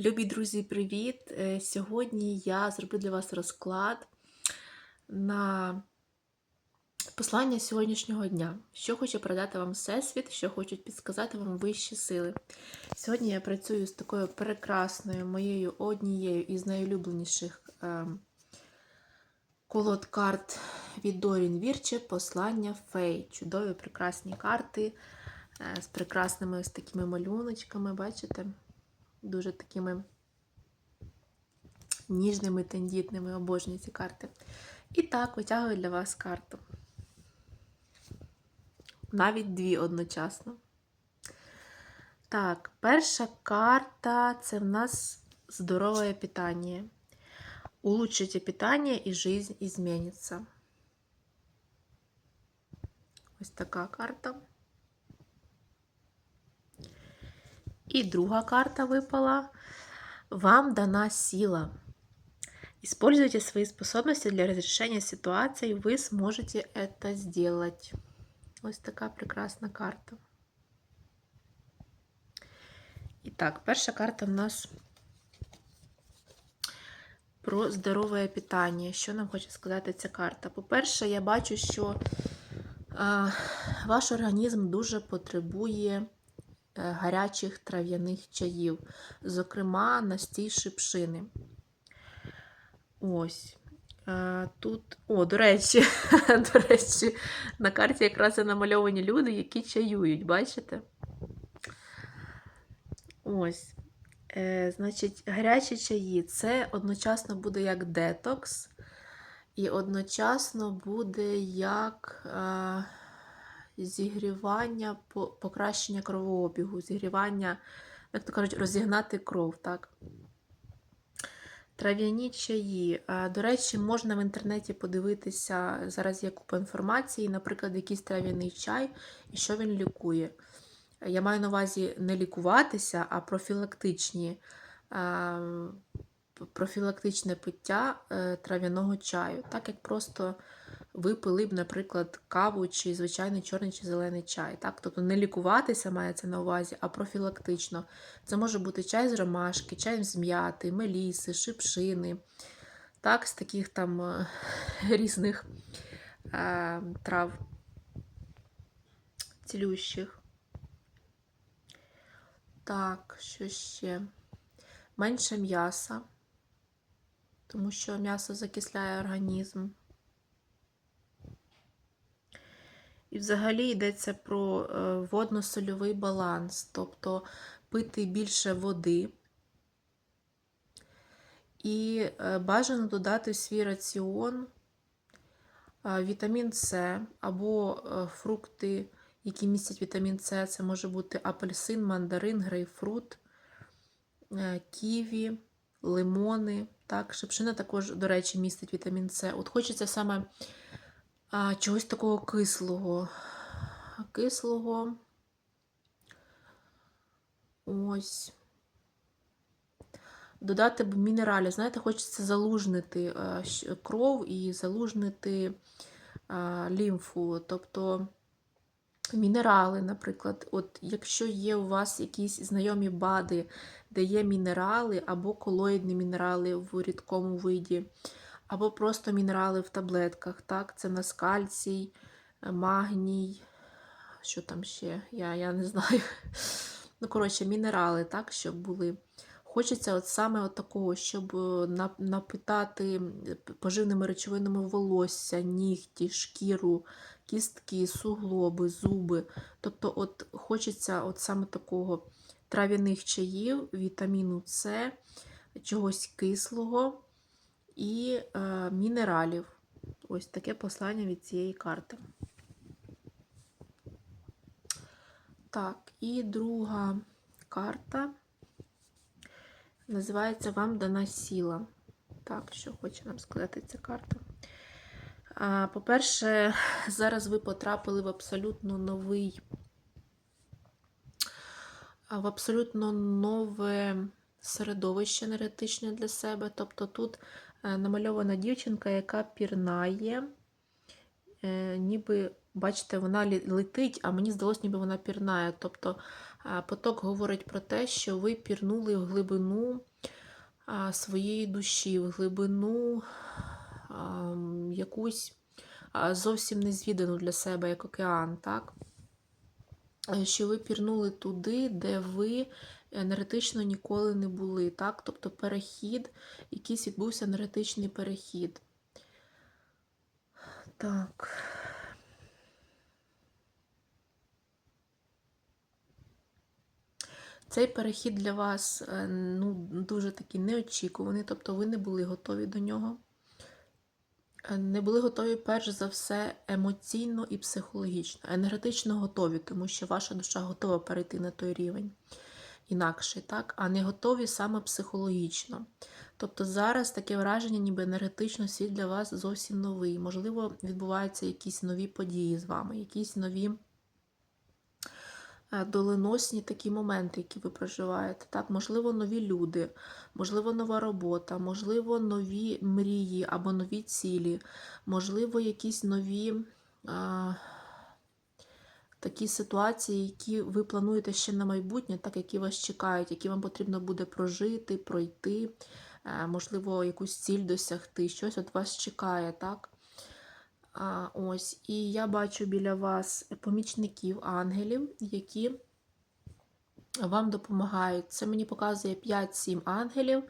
Любі друзі, привіт! Е, Сьогодні я зроблю для вас розклад на послання сьогоднішнього дня, що хоче передати вам Всесвіт, що хочуть підсказати вам вищі сили. Сьогодні я працюю з такою прекрасною моєю однією із найулюбленіших е, колод карт від Дорін Вірче Послання Фей. Чудові прекрасні карти е, з прекрасними ось такими малюночками, бачите? Дуже такими ніжними, тендітними, обожнюю ці карти. І так, витягую для вас карту. Навіть дві одночасно. Так, перша карта це в нас здорове питання. Улучшите питання і жизнь изменится. Ось така карта. І друга карта выпала. Вам дана сила. Используйте свои способности для разрешения ситуаций, вы сможете это сделать. Ось така прекрасна карта. І так, перша карта в нас про здорове питання. Що нам хоче сказати ця карта? По-перше, я бачу, що а, ваш організм дуже потребує Е, гарячих трав'яних чаїв, зокрема, настій шипшини. Ось. Е, тут, о, до речі, до речі, на карті якраз і намальовані люди, які чаюють, бачите? Ось. Е, Значить, гарячі чаї це одночасно буде як детокс, і одночасно буде як. Е, зігрівання, покращення кровообігу, зігрівання, як то кажуть, розігнати кров. так? Трав'яні чаї. До речі, можна в інтернеті подивитися, зараз є купа інформації, наприклад, якийсь трав'яний чай і що він лікує. Я маю на увазі не лікуватися, а профілактичні, профілактичне пиття е, трав'яного чаю, так як просто ви пили б, наприклад, каву чи звичайний чорний чи зелений чай. Так? Тобто не лікуватися мається на увазі, а профілактично. Це може бути чай з ромашки, чай з м'яти, меліси, шипшини, так, з таких там е, різних е, трав цілющих. Так, що ще? Менше м'яса, тому що м'ясо закисляє організм. І взагалі йдеться про е, водно-сольовий баланс, тобто пити більше води. І е, бажано додати в свій раціон е, вітамін С або фрукти, які містять вітамін С. Це може бути апельсин, мандарин, грейпфрут, ківі, лимони. Так, Шипшина також, до речі, містить вітамін С. От хочеться саме а, чогось такого кислого. Кислого. Ось. Додати б мінералів. Знаєте, хочеться залужнити кров і залужнити лімфу. Тобто мінерали, наприклад, от якщо є у вас якісь знайомі бади, де є мінерали або колоїдні мінерали в рідкому виді, або просто мінерали в таблетках. так, Це нас кальцій, магній, що там ще, я я не знаю. Ну, коротше, мінерали, так, щоб були. Хочеться от саме от такого, щоб е, напитати поживними речовинами волосся, нігті, шкіру, кістки, суглоби, зуби. Тобто, от хочеться от саме такого трав'яних чаїв, вітаміну С, чогось кислого і е, мінералів. Ось таке послання від цієї карти. Так, і друга карта називається Вам дана сіла. Так, що хоче нам сказати ця карта. По-перше, зараз ви потрапили в абсолютно новий, в абсолютно нове середовище енергетичне для себе. Тобто тут намальована дівчинка, яка пірнає, е, ніби, бачите, вона летить, а мені здалося, ніби вона пірнає. Тобто Поток говорить про те, що ви пірнули в глибину своєї душі, в глибину якусь зовсім незвідану для себе як океан, так? Е, Що ви пірнули туди, де ви енергетично ніколи не були, так? Тобто перехід, якийсь відбувся енергетичний перехід. Так. Цей перехід для вас е, ну, дуже такий неочікуваний, тобто ви не були готові до нього. Е, Не були готові, перш за все, емоційно і психологічно. Енергетично готові, тому що ваша душа готова перейти на той рівень інакший, так? а не готові саме психологічно. Тобто зараз таке враження, ніби енергетично світ для вас зовсім новий. Можливо, відбуваються якісь нові події з вами, якісь нові е, доленосні такі моменти, які ви проживаєте. Так, можливо, нові люди, можливо, нова робота, можливо, нові мрії або нові цілі, можливо, якісь нові а, такі ситуації, які ви плануєте ще на майбутнє, так, які вас чекають, які вам потрібно буде прожити, пройти, е, можливо, якусь ціль досягти, щось от вас чекає, так? Ось, і я бачу біля вас помічників ангелів, які вам допомагають. Це мені показує 5-7 ангелів,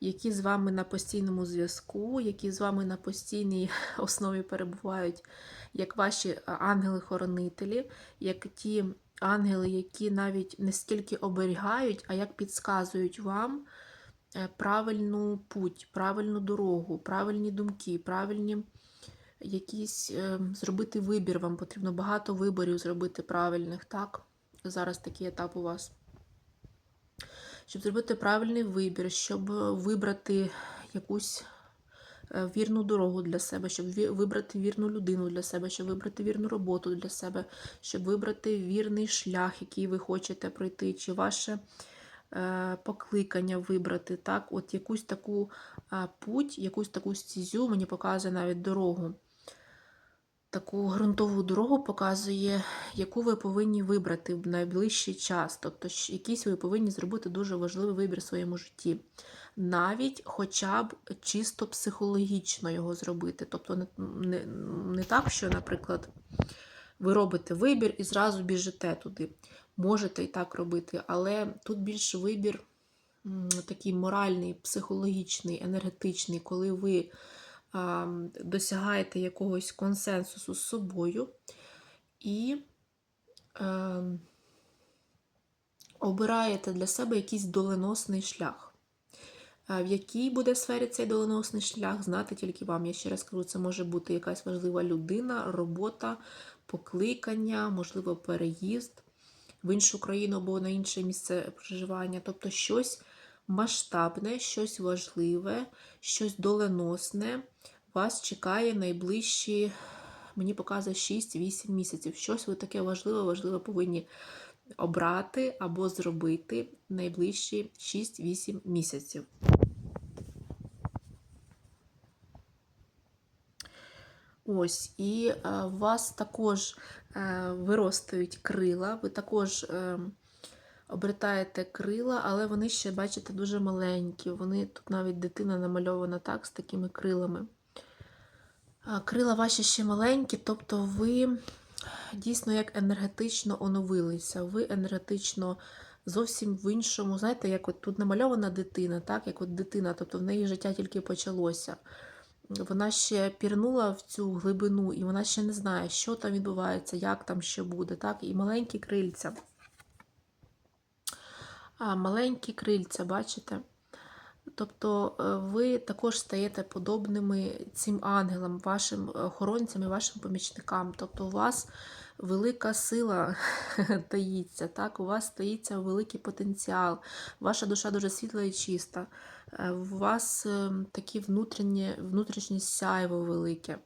які з вами на постійному зв'язку, які з вами на постійній основі перебувають, як ваші ангели-хоронителі, як ті ангели, які навіть не стільки оберігають, а як підказують вам е, правильну путь, правильну дорогу, правильні думки, правильні якісь е, зробити вибір. Вам потрібно багато виборів зробити правильних, так? Зараз такий етап у вас. Щоб зробити правильний вибір, щоб вибрати якусь е, вірну дорогу для себе, щоб вибрати вірну людину для себе, щоб вибрати вірну роботу для себе, щоб вибрати вірний шлях, який ви хочете пройти, чи ваше е, покликання вибрати, так, от якусь таку е, путь, якусь таку стізю, мені показує навіть дорогу. Таку ґрунтову дорогу показує, яку ви повинні вибрати в найближчий час. Тобто, якийсь ви повинні зробити дуже важливий вибір в своєму житті. Навіть хоча б чисто психологічно його зробити. Тобто, не, не, не так, що, наприклад, ви робите вибір і зразу біжите туди. Можете і так робити, але тут більше вибір такий моральний, психологічний, енергетичний, коли ви досягаєте якогось консенсусу з собою і е, обираєте для себе якийсь доленосний шлях. В якій буде сфері цей доленосний шлях, знати тільки вам. Я ще раз кажу, це може бути якась важлива людина, робота, покликання, можливо, переїзд в іншу країну або на інше місце проживання. Тобто щось масштабне, щось важливе, щось доленосне вас чекає найближчі, мені показує 6-8 місяців. Щось ви таке важливе, важливе повинні обрати або зробити найближчі 6-8 місяців. Ось, і е, у вас також е, виростають крила, ви також е, обертаєте крила, але вони ще, бачите, дуже маленькі. Вони тут навіть дитина намальована так, з такими крилами. Крила ваші ще маленькі, тобто ви дійсно як енергетично оновилися, ви енергетично зовсім в іншому, знаєте, як от тут намальована дитина, так, як от дитина, тобто в неї життя тільки почалося. Вона ще пірнула в цю глибину, і вона ще не знає, що там відбувається, як там що буде, так, і маленькі крильця. Маленькі крильця, бачите? Тобто е, ви також стаєте подобними цим ангелам, вашим охоронцям і вашим помічникам. Тобто у вас велика сила таїться, так? у вас таїться великий потенціал, ваша душа дуже світла і чиста, Е, у вас е, такі внутрішнє сяйво велике.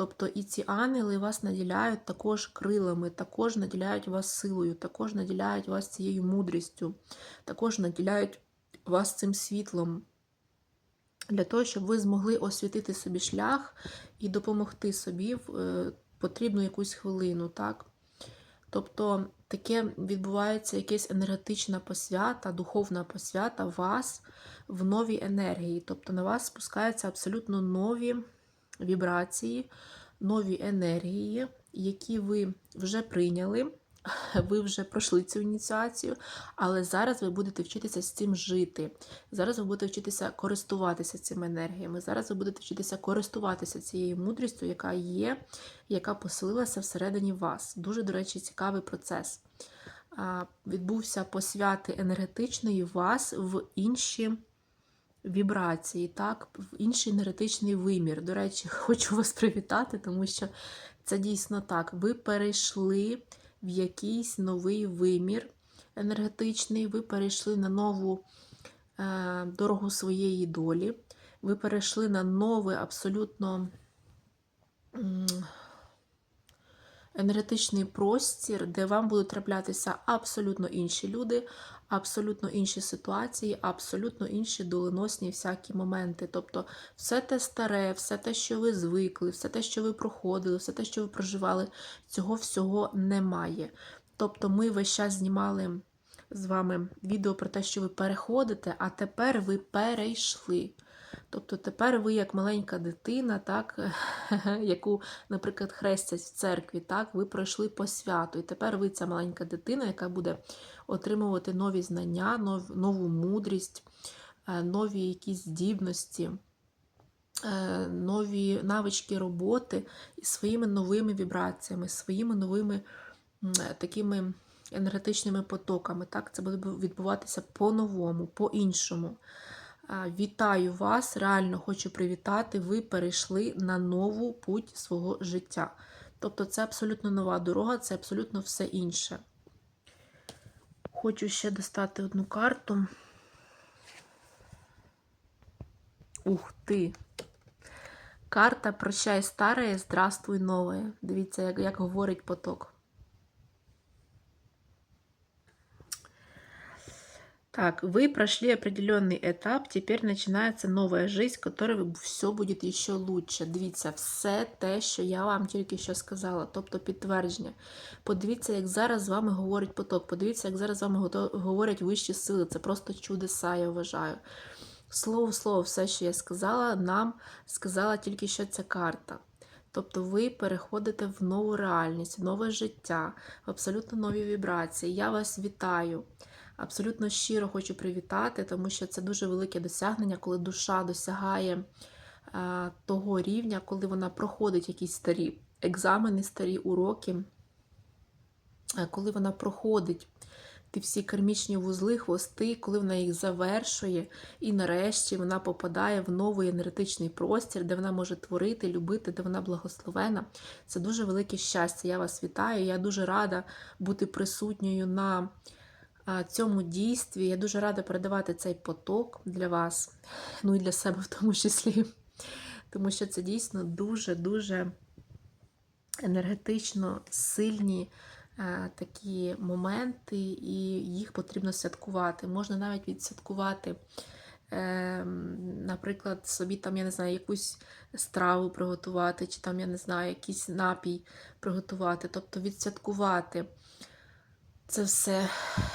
Тобто і ці ангели вас наділяють також крилами, також наділяють вас силою, також наділяють вас цією мудрістю, також наділяють вас цим світлом. Для того, щоб ви змогли освітити собі шлях і допомогти собі в е, потрібну якусь хвилину. так? Тобто таке відбувається якась енергетична посвята, духовна посвята вас в новій енергії. Тобто на вас спускаються абсолютно нові вібрації, нові енергії, які ви вже прийняли. Ви вже пройшли цю ініціацію, але зараз ви будете вчитися з цим жити. Зараз ви будете вчитися користуватися цими енергіями. Зараз ви будете вчитися користуватися цією мудрістю, яка є, яка поселилася всередині вас. Дуже, до речі, цікавий процес. Відбувся посвяти енергетичної вас в інші вібрації, так, в інший енергетичний вимір. До речі, хочу вас привітати, тому що це дійсно так. Ви перейшли в якийсь новий вимір енергетичний, ви перейшли на нову е, дорогу своєї долі, ви перейшли на новий абсолютно енергетичний простір, де вам будуть траплятися абсолютно інші люди, абсолютно інші ситуації, абсолютно інші доленосні всякі моменти. Тобто все те старе, все те, що ви звикли, все те, що ви проходили, все те, що ви проживали, цього всього немає. Тобто ми весь час знімали з вами відео про те, що ви переходите, а тепер ви перейшли. Тобто тепер ви, як маленька дитина, так, яку, наприклад, хрестять в церкві, так, ви пройшли по святу. І тепер ви ця маленька дитина, яка буде отримувати нові знання, нов, нову мудрість, е, нові якісь здібності, е, нові навички роботи із своїми новими вібраціями, своїми новими такими енергетичними потоками. Так, Це буде відбуватися по-новому, по-іншому. Вітаю вас! Реально хочу привітати. Ви перейшли на нову путь свого життя. Тобто, це абсолютно нова дорога, це абсолютно все інше. Хочу ще достати одну карту. Ух ти! Карта Прощай старе, здравствуй нове. Дивіться, як, як говорить поток. Так, вы прошли определенный этап, теперь начинается новая жизнь, в которой все буде ще лучше. Дивіться, все те, що я вам тільки що сказала, тобто підтвердження. Подивіться, як зараз з вами говорить поток, подивіться, як зараз з вами говорять вищі сили. Це просто чудеса, я вважаю. Слово в слово, все, що я сказала, нам сказала тільки що ця карта. Тобто ви переходите в нову реальність, в нове життя, в абсолютно нові вібрації. Я вас вітаю. Абсолютно щиро хочу привітати, тому що це дуже велике досягнення, коли душа досягає а, того рівня, коли вона проходить якісь старі екзамени, старі уроки, а, коли вона проходить ті всі кармічні вузли, хвости, коли вона їх завершує, і нарешті вона попадає в новий енергетичний простір, де вона може творити, любити, де вона благословена. Це дуже велике щастя. Я вас вітаю. Я дуже рада бути присутньою на цьому дійстві. Я дуже рада передавати цей поток для вас, ну і для себе в тому числі. Тому що це дійсно дуже-дуже енергетично сильні е, такі моменти, і їх потрібно святкувати. Можна навіть відсвяткувати. Е, наприклад, собі там, я не знаю, якусь страву приготувати, чи там, я не знаю, якийсь напій приготувати, тобто відсвяткувати це все.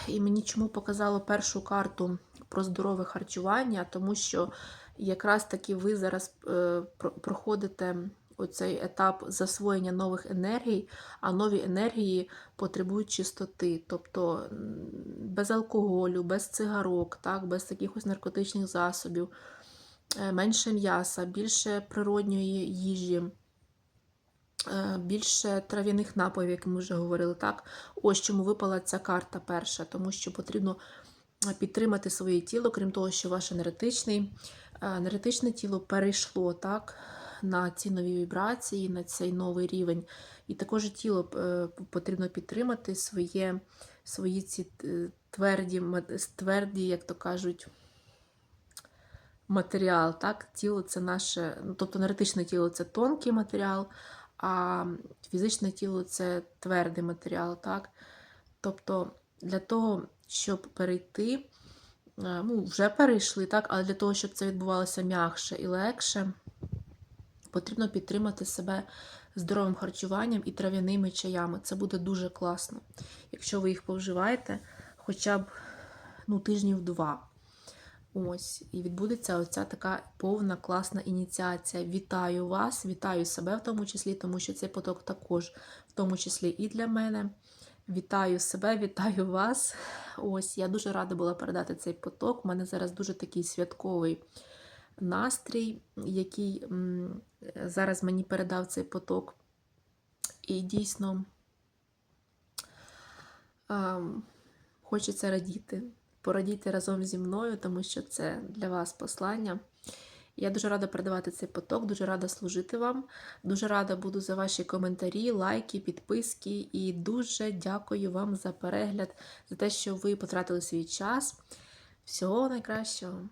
І мені чому показало першу карту про здорове харчування, тому що якраз таки ви зараз е, проходите оцей етап засвоєння нових енергій, а нові енергії потребують чистоти, тобто без алкоголю, без цигарок, так, без якихось наркотичних засобів, е, менше м'яса, більше природньої їжі. Е, більше трав'яних напоїв, як ми вже говорили, так? Ось чому випала ця карта перша, тому що потрібно підтримати своє тіло, крім того, що ваше енергетичний, е, енергетичне тіло перейшло так, на ці нові вібрації, на цей новий рівень. І також тіло е, потрібно підтримати своє, свої ці тверді, тверді, як то кажуть, матеріал. так? Тіло це наше, ну, тобто енергетичне тіло це тонкий матеріал а фізичне тіло це твердий матеріал. так? Тобто для того, щоб перейти, е, ну, вже перейшли, так? але для того, щоб це відбувалося м'якше і легше, Потрібно підтримати себе здоровим харчуванням і трав'яними чаями. Це буде дуже класно. Якщо ви їх повживаєте хоча б ну, тижнів два. Ось, і відбудеться оця така повна класна ініціація. Вітаю вас, вітаю себе в тому числі, тому що цей поток також в тому числі і для мене. Вітаю себе, вітаю вас. Ось, я дуже рада була передати цей поток. У мене зараз дуже такий святковий настрій, який зараз мені передав цей поток. І дійсно ем, хочеться радіти. Порадійте разом зі мною, тому що це для вас послання. Я дуже рада передавати цей поток, дуже рада служити вам. Дуже рада буду за ваші коментарі, лайки, підписки. І дуже дякую вам за перегляд, за те, що ви потратили свій час. Всього найкращого!